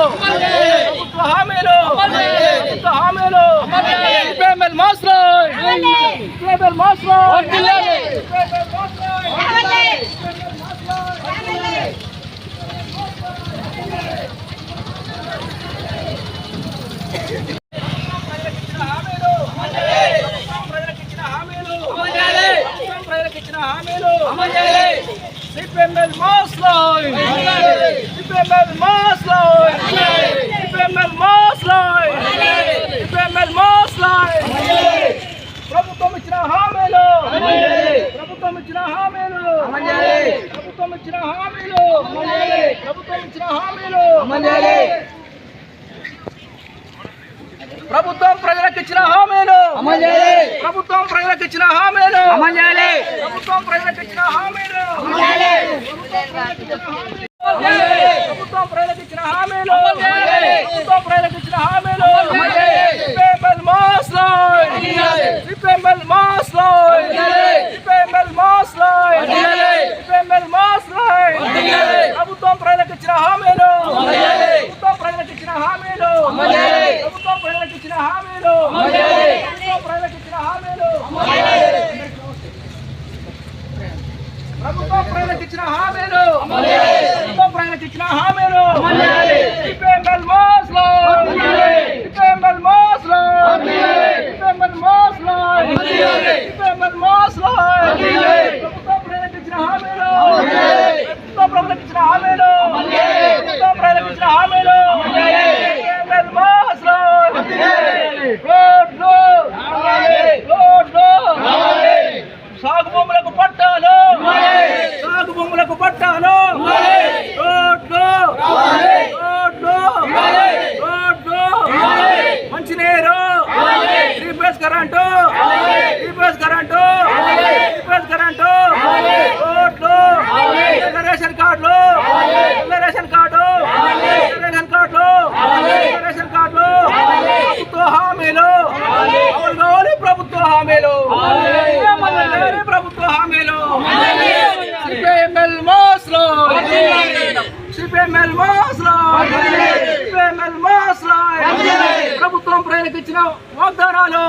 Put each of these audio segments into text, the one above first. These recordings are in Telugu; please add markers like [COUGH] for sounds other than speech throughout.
ప్రభుత్వ హామీలు ప్రభుత్వ హామీలు CPML master CPML master CPML mass line CPML mass line CPML mass line CPML mass line ప్రభుత్వం ఇచ్చిన హామీలు ప్రభుత్వం ఇచ్చిన హామీలు ప్రభుత్వం ఇచ్చిన హామీలు ప్రభుత్వం ఇచ్చిన హామీలు ప్రభుత్వం ప్రజలకు ఇచ్చిన హామీలు ప్రభుత్వం ప్రజలకు ఇచ్చిన హామీలు ప్రభుత్వం ప్రజలకు ఇచ్చిన హామీలు ప్రభుత్వం ప్రజలకు ఇచ్చిన హామీలు ప్రభుత్వం ప్రజలకు ఇచ్చిన హామీలు CPML mass line CPML mass line CPML mass line CPML mass line ప్రభుత్వం ప్రజలకు ఇచ్చిన హామీలు ప్రభుత్వం ప్రజలకు ఇచ్చిన హామీలు ప్రభుత్వం ప్రజలకు ఇచ్చిన హామీలు ప్రజలకు ఇచ్చిన హామీలు. ప్రభుత్వం ప్రజలకు ఇచ్చిన హామీలు ప్రభుత్వం ప్రజలకు ఇచ్చిన హామీలు CPML mass line CPML mass line CPML mass line CPML mass line ప్రభుత్వం ప్రజలకు ఇచ్చిన హామీలు ప్రభుత్వం ప్రజలకు ఇచ్చిన హామీలు ప్రభుత్వం ప్రజలకు ఇచ్చిన హామీలు సిపిఎంఎల్ మాస్ లైన్ రోడ్లు రోడ్లు సాగు భూములకు పట్టాలు సాగు భూములకు పట్టాలు రోడ్లు రోడ్లు రోడ్లు మంచినీరు three phase current phase current phase current రోడ్లు రేషన్ కార్డులు. Ration card. రేషన్ కార్డులు. రేషన్ కార్డులు. ప్రభుత్వ హామీలు. కావాలి ప్రభుత్వ హామీలు. ప్రభుత్వ హామీలు? సిపిఎంఎల్ మాస్లో. సిపిఎంఎల్ మాస్లో సిపిఎంఎల్ మాస్లో ప్రభుత్వం ప్రజలకు ఇచ్చిన వాగ్దానాలు.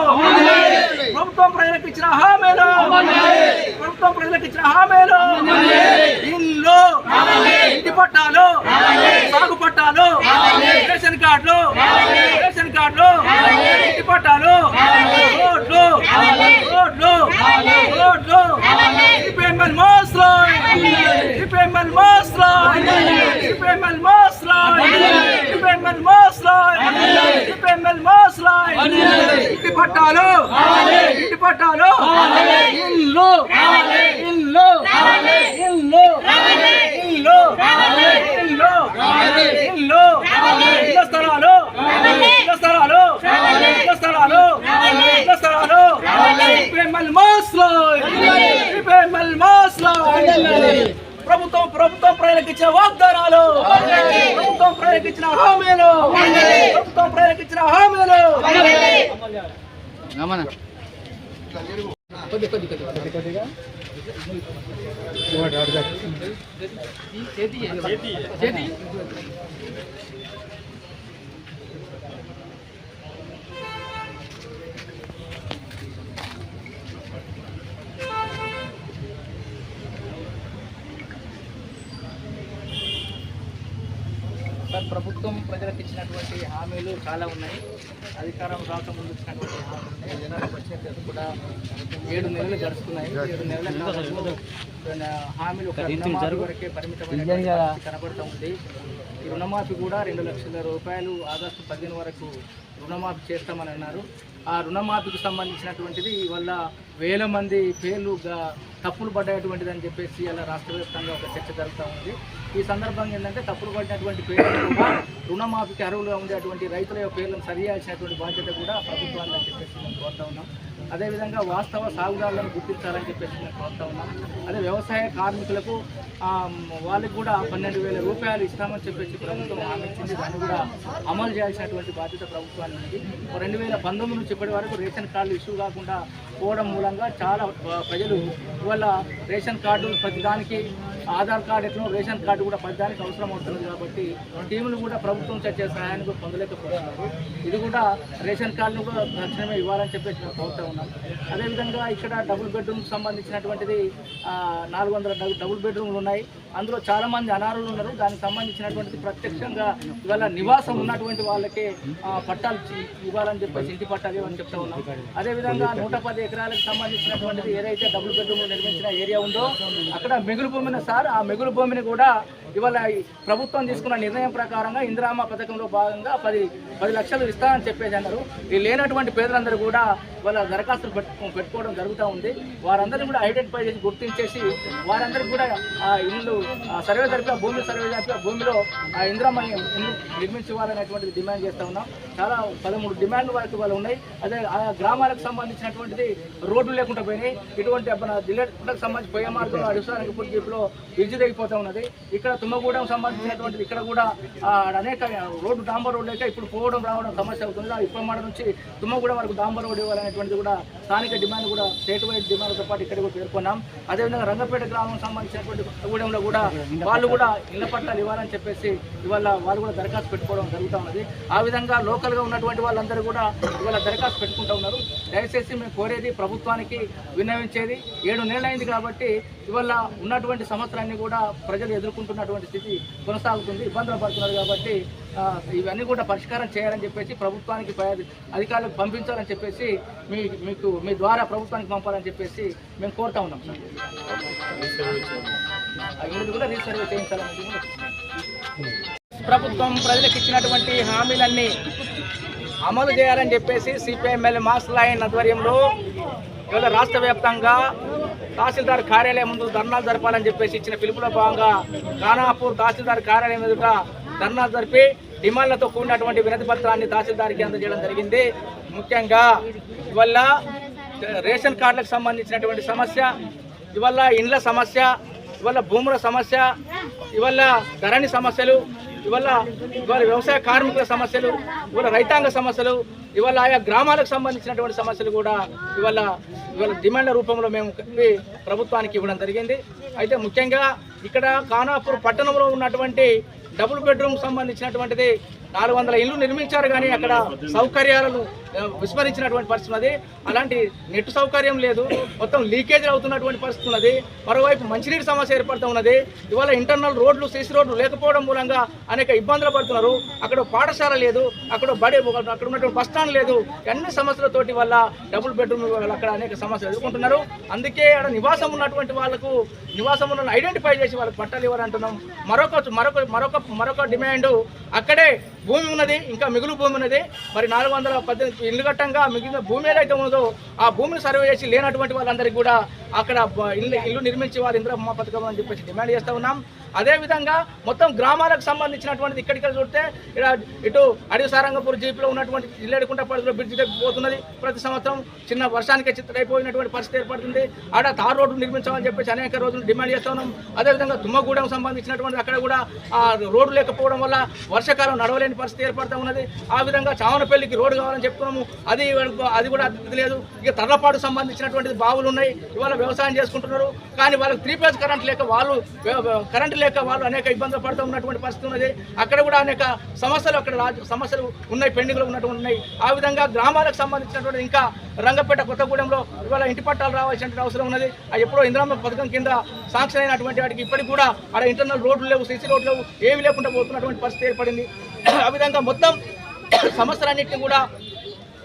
ప్రభుత్వం ప్రజలకు ఇచ్చిన హామీలు. ప్రభుత్వం ప్రజలకు ఇచ్చిన హామీలు. ఇల్లు ఇంటి పట్టాలు సాగు పట్టాలు రేషన్ కార్డులు రేషన్ కార్డులు ఇంటి పట్టాలు రోడ్లు రోడ్లు రోడ్లు. సిపిఎంఎల్ మాస్లో సిపిఎంఎల్ మాస్లో సిపిఎంఎల్ మాస్లో సిపిఎంఎల్ మాస్లో సిపిఎంఎల్ మాస్లో ఇంటి పట్టాలు. ఇంటి పట్టాలు. ఇల్లు. ఇల్లు. ఇల్లు. ఇల్లు. ఇల్లు. ఇల్లు. ఇళ్ళ స్థలాలు. ఇళ్ళ స్థలాలు. ఇళ్ళ స్థలాలు. ఇళ్ళ స్థలాలు. సిపిఎంఎల్ మాస్లో సిపిఎంఎల్ మాస్లో ప్రభుత్వం ప్రభుత్వం ప్రజలకు ఇచ్చిన వాగ్దానాలు ప్రభుత్వం ప్రజలకు ఇచ్చిన హామీలు ప్రభుత్వం ప్రజలకు ఇచ్చిన హామీలు కొద్ది కొద్ది కొద్ది కొద్ది కొద్దిగా. చేతి ప్రభుత్వం ప్రజలకు ఇచ్చినటువంటి హామీలు చాలా ఉన్నాయి. అధికారం రాకముందు ఇచ్చినటువంటి హామీలు ఉన్నాయి. జనాలకు వచ్చేటప్పుడు కూడా ఏడు నెలలు గడుస్తున్నాయి. ఏడు నెలల హామీలు వరకే పరిమితమైన కనబడుతూ ఉంది. ఈ రుణమాఫీ కూడా రెండు లక్షల రూపాయలు ఆగస్టు పదిహేను వరకు రుణమాఫీ చేస్తామని అన్నారు. ఆ రుణమాఫీకి సంబంధించినటువంటిది వల్ల వేల మంది పేర్లు తప్పులు పడ్డటువంటిది అని చెప్పేసి అలా రాష్ట్ర వ్యాప్తంగా ఒక చర్చ జరుగుతూ ఉంది. ఈ సందర్భంగా ఏంటంటే తప్పులు పడినటువంటి పేర్లు కూడా రుణమాఫీకి అర్హులుగా ఉండేటువంటి రైతుల యొక్క పేర్లను సరియాల్సినటువంటి బాధ్యత కూడా ప్రభుత్వాన్ని అని చెప్పేసి మేము కోరుతా ఉన్నాం. అదేవిధంగా వాస్తవ సాగుదారులను గుర్తించాలని చెప్పేసి మేము కోరుతా ఉన్నాం. అదే వ్యవసాయ కార్మికులకు వాళ్ళకి కూడా పన్నెండు వేల రూపాయలు ఇస్తామని చెప్పేసి ప్రభుత్వం హామీ ఇచ్చింది. దాన్ని కూడా అమలు చేయాల్సినటువంటి బాధ్యత ప్రభుత్వాన్ని ఉంది. రెండు వేల పంతొమ్మిది నుంచి ఇప్పటి వరకు రేషన్ కార్డులు ఇష్యూ కాకుండా పోవడం మూలంగా చాలా ప్రజలు ఇవాళ రేషన్ కార్డు ప్రతిదానికి ఆధార్ కార్డు ఎట్లా రేషన్ కార్డు కూడా పద్దడానికి అవసరం అవుతుంది కాబట్టి టీములు కూడా ప్రభుత్వం చర్చే సహాయాన్ని కూడా పొందలేకపోతున్నారు. ఇది కూడా రేషన్ కార్డును కూడా తక్షణమే ఇవ్వాలని చెప్పేసి మేము కోరుతా ఉన్నాం అదేవిధంగా ఇక్కడ డబుల్ బెడ్రూమ్కి సంబంధించినటువంటిది నాలుగు వందల డబుల్- డబుల్ బెడ్రూమ్లు ఉన్నాయి. అందులో చాలామంది అనారులు ఉన్నారు. దానికి సంబంధించినటువంటిది ప్రత్యక్షంగా ఇవాళ నివాసం ఉన్నటువంటి వాళ్ళకే పట్టాలు ఇవ్వాలని చెప్పేసి ఇంటి పట్టాలు ఇవ్వని చెప్తా ఉన్నాం. అదేవిధంగా నూట పది ఎకరాలకు సంబంధించినటువంటిది ఏదైతే డబుల్ బెడ్రూమ్ నిర్మించిన ఏరియా ఉందో అక్కడ మిగులు సార్ ఆ మిగులు భూమిని కూడా ఇవాళ ప్రభుత్వం తీసుకున్న నిర్ణయం ప్రకారంగా ఇందిరామ పథకంలో భాగంగా పది పది లక్షలు ఇస్తానని చెప్పేసి అన్నారు. ఈ లేనటువంటి పేదలందరూ కూడా వాళ్ళ దరఖాస్తులు పెట్టుకోవడం జరుగుతూ ఉంది. వారందరినీ కూడా ఐడెంటిఫై చేసి గుర్తించేసి వారందరికీ కూడా ఆ ఇల్లు సర్వే జరిపి భూమి సర్వే జరిపి భూమిలో ఆ ఇందిరామ ఇల్లు నిర్మించేవారనేటువంటిది డిమాండ్ చేస్తూ ఉన్నాం. చాలా పదమూడు డిమాండ్ వరకు వాళ్ళు ఉన్నాయి. అదే ఆ గ్రామాలకు సంబంధించినటువంటిది రోడ్లు లేకుండా పోయినాయి. ఇటువంటి మన జిల్లాకు సంబంధించి పోయే మార్గంలో అడిసానికి ఇప్పుడు జీపులో విద్యుత్ అయిపోతూ ఉన్నది. ఇక్కడ తుమ్మగూడెం సంబంధించినటువంటిది. ఇక్కడ కూడా అనేక రోడ్డు డాంబర్ రోడ్ లేక ఇప్పుడు పోవడం రావడం సమస్య అవుతుంది. ఇప్పమాడ నుంచి తుమ్మగూడెం వరకు డాంబర్ రోడ్ ఇవ్వాలనేటువంటిది కూడా స్థానిక డిమాండ్ కూడా స్టేట్ వైడ్ డిమాండ్తో పాటు ఇక్కడ కూడా పేర్కొన్నాం అదేవిధంగా రంగపేట గ్రామం సంబంధించినటువంటి కొత్తగూడెంలో కూడా వాళ్ళు కూడా ఇళ్ళ పట్టాలు ఇవ్వాలని చెప్పేసి ఇవాళ వాళ్ళు కూడా దరఖాస్తు పెట్టుకోవడం జరుగుతూ ఉన్నది. ఆ విధంగా లోకల్గా ఉన్నటువంటి వాళ్ళందరూ కూడా ఇవాళ దరఖాస్తు పెట్టుకుంటూ ఉన్నారు. దయచేసి మేము కోరేది ప్రభుత్వానికి విన్నవించేది. ఏడు నెలలైంది కాబట్టి ఇవాళ ఉన్నటువంటి సంవత్సరాన్ని కూడా ప్రజలు ఎదుర్కొంటున్నటువంటి స్థితి కొనసాగుతుంది ఇబ్బందులు పడుతున్నారు కాబట్టి ఇవన్నీ కూడా పరిష్కారం చేయాలని చెప్పేసి ప్రభుత్వానికి అధికారులకు పంపించాలని చెప్పేసి మీ మీకు మీ ద్వారా ప్రభుత్వానికి పంపాలని చెప్పేసి మేము కోరుతా ఉన్నాం సార్. కూడా రీసర్వే చేయించాలని ప్రభుత్వం ప్రజలకు ఇచ్చినటువంటి హామీలన్నీ అమలు చేయాలని చెప్పేసి సిపిఎంఎల్ మాస్ లైన్ ఆధ్వర్యంలో ఇవాళ రాష్ట్ర వ్యాప్తంగా తహసీల్దార్ కార్యాలయం ముందు ధర్నాలు జరపాలని చెప్పేసి ఇచ్చిన పిలుపులో భాగంగా ఖానాపూర్ తహసీల్దార్ కార్యాలయం ఎదుట ధర్నా జరిపి డిమాండ్లతో కూడినటువంటి వినతి పత్రాన్ని తహసీల్దార్కి అందజేయడం జరిగింది. ముఖ్యంగా ఇవల్ల రేషన్ కార్డులకు సంబంధించినటువంటి సమస్య ఇవల్ల ఇండ్ల సమస్య ఇవల్ల భూముల సమస్య ఇవల్ల ధరణి సమస్యలు ఇవాళ ఇవాళ వ్యవసాయ కార్మికుల సమస్యలు ఇవాళ రైతాంగ సమస్యలు ఇవాళ ఆయా గ్రామాలకు సంబంధించినటువంటి సమస్యలు కూడా ఇవాళ ఇవాళ డిమాండ్ల రూపంలో మేము ప్రభుత్వానికి ఇవ్వడం జరిగింది. అయితే ముఖ్యంగా ఇక్కడ ఖానాపూర్ పట్టణంలో ఉన్నటువంటి డబుల్ బెడ్రూమ్ సంబంధించినటువంటిది నాలుగు వందల ఇల్లు నిర్మించారు కానీ అక్కడ సౌకర్యాలను విస్మరించినటువంటి పరిస్థితి ఉన్నది. అలాంటి నెట్ సౌకర్యం లేదు. మొత్తం లీకేజ్ అవుతున్నటువంటి పరిస్థితి ఉన్నది. మరోవైపు మంచినీటి సమస్య ఏర్పడుతూ ఉన్నది. ఇవాళ ఇంటర్నల్ రోడ్లు సీసీ రోడ్లు లేకపోవడం మూలంగా అనేక ఇబ్బందులు పడుతున్నారు. అక్కడ పాఠశాల లేదు. అక్కడ బడి అక్కడ ఉన్నటువంటి బస్ స్టాండ్ లేదు. అన్ని సమస్యలతోటి వల్ల డబుల్ బెడ్రూమ్ వాళ్ళు అక్కడ అనేక సమస్యలు ఎదుర్కొంటున్నారు. అందుకే అక్కడ నివాసం ఉన్నటువంటి వాళ్ళకు నివాసం ఉన్న ఐడెంటిఫై చేసి వాళ్ళకి పట్టాలు ఇవ్వాలంటున్నాం మరొక మరొక మరొక మరొక డిమాండ్ అక్కడే భూమి ఉన్నది ఇంకా మిగులు భూమి ఉన్నది. మరి నాలుగు వందల పద్దెనిమిది ఇల్లు కట్టంగా మిగిలిన భూమి ఏదైతే ఉన్నదో ఆ భూమిని సర్వే చేసి లేనటువంటి వాళ్ళందరికీ కూడా అక్కడ ఇల్లు ఇల్లు నిర్మించి వారి ఇంద్రమ్మ పథకం అని చెప్పేసి డిమాండ్ చేస్తూ ఉన్నాం. అదేవిధంగా మొత్తం గ్రామాలకు సంబంధించినటువంటిది ఇక్కడిక్కడ చూస్తే ఇక్కడ ఇటు అడవి సారంగపూర్ జీపీలో ఉన్నటువంటి ఇల్లేడుకుంట పరిధిలో బ్రిడ్జి పోతున్నది ప్రతి సంవత్సరం. చిన్న వర్షానికి చిత్తడైపోయినటువంటి పరిస్థితి ఏర్పడుతుంది. ఆడ తార్ రోడ్డు నిర్మించామని చెప్పేసి అనేక రోజులు డిమాండ్ చేస్తూ ఉన్నాం. అదేవిధంగా తుమ్మగూడెం సంబంధించినటువంటి అక్కడ కూడా ఆ రోడ్డు లేకపోవడం వల్ల వర్షాకాలం నడవలేని పరిస్థితి ఏర్పడుతూ ఉన్నది. ఆ విధంగా చావనపల్లికి రోడ్డు కావాలని చెప్తున్నాము. అది అది కూడా లేదు. ఇక తర్లపాటు సంబంధించినటువంటి బావులు ఉన్నాయి ఇవాళ వ్యవసాయం చేసుకుంటున్నారు. కానీ వాళ్ళకి త్రీ ఫేజ్ కరెంట్ లేక వాళ్ళు కరెంట్ లేక వాళ్ళు అనేక ఇబ్బందులు పడుతూ ఉన్నటువంటి పరిస్థితి ఉన్నది. అక్కడ కూడా అనేక సమస్యలు అక్కడ సమస్యలు ఉన్నాయి పెండింగ్లో ఉన్నటువంటి ఉన్నాయి. ఆ విధంగా గ్రామాలకు సంబంధించినటువంటి ఇంకా రంగపేట కొత్తగూడెంలో ఇవాళ ఇంటి పట్టాలు రావాల్సిన అవసరం ఉన్నది. అది ఎప్పుడో ఇంద్రామ పథకం కింద శాంక్షన్ అయినటువంటి వాటికి ఇప్పటికి కూడా అక్కడ ఇంటర్నల్ రోడ్లు లేవు సీసీ రోడ్లు లేవు ఏమీ లేకుండా పోతున్నటువంటి పరిస్థితి ఏర్పడింది. ఆ విధంగా మొత్తం [COUGHS] సమస్యలన్నింటినీ కూడా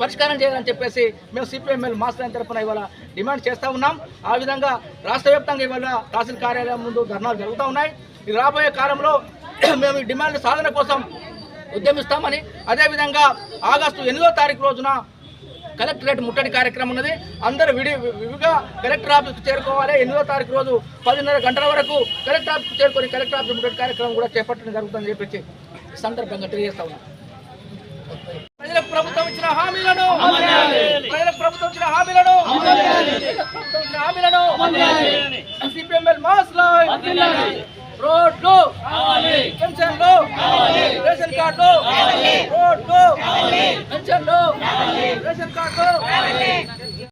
పరిష్కారం చేయాలని చెప్పేసి మేము సిపిఎంఎల్ మాస్టర్ అయిన తరఫున ఇవాళ డిమాండ్ చేస్తూ ఉన్నాం. ఆ విధంగా రాష్ట్ర వ్యాప్తంగా ఇవాళ తహసీల్ కార్యాలయం ముందు ధర్నాలు జరుగుతూ ఉన్నాయి. ఇది రాబోయే కాలంలో [CLEARS THROAT] మేము డిమాండ్ సాధన కోసం ఉద్యమిస్తామని అదేవిధంగా ఆగస్టు ఎనిమిదో తారీఖు రోజున కలెక్టరేట్ ముట్టడి కార్యక్రమం ఉన్నది. అందరూ విడి విడిగా కలెక్టర్ ఆఫీస్కి చేరుకోవాలి. ఎనిమిదో తారీఖు రోజు పదిన్నర గంటల వరకు కలెక్టర్ ఆఫీస్కి చేరుకొని కలెక్టర్ ఆఫీస్ ముట్టడి కార్యక్రమం కూడా చేపట్టడం జరుగుతుందని చెప్పేసి సందర్భంగా తెలియజేస్తా ఉన్నాం. ప్రజలకు ప్రభుత్వం ఇచ్చిన హామీలను ప్రజలకు ప్రభుత్వం ఇచ్చిన హామీలను ప్రజలకు ప్రభుత్వం ఇచ్చిన హామీలను సిపిఎంఎల్ మాస్ రోడ్లు పెన్షన్లు రేషన్ కార్డులు రోడ్లు పెన్షన్లు రేషన్ కార్డులు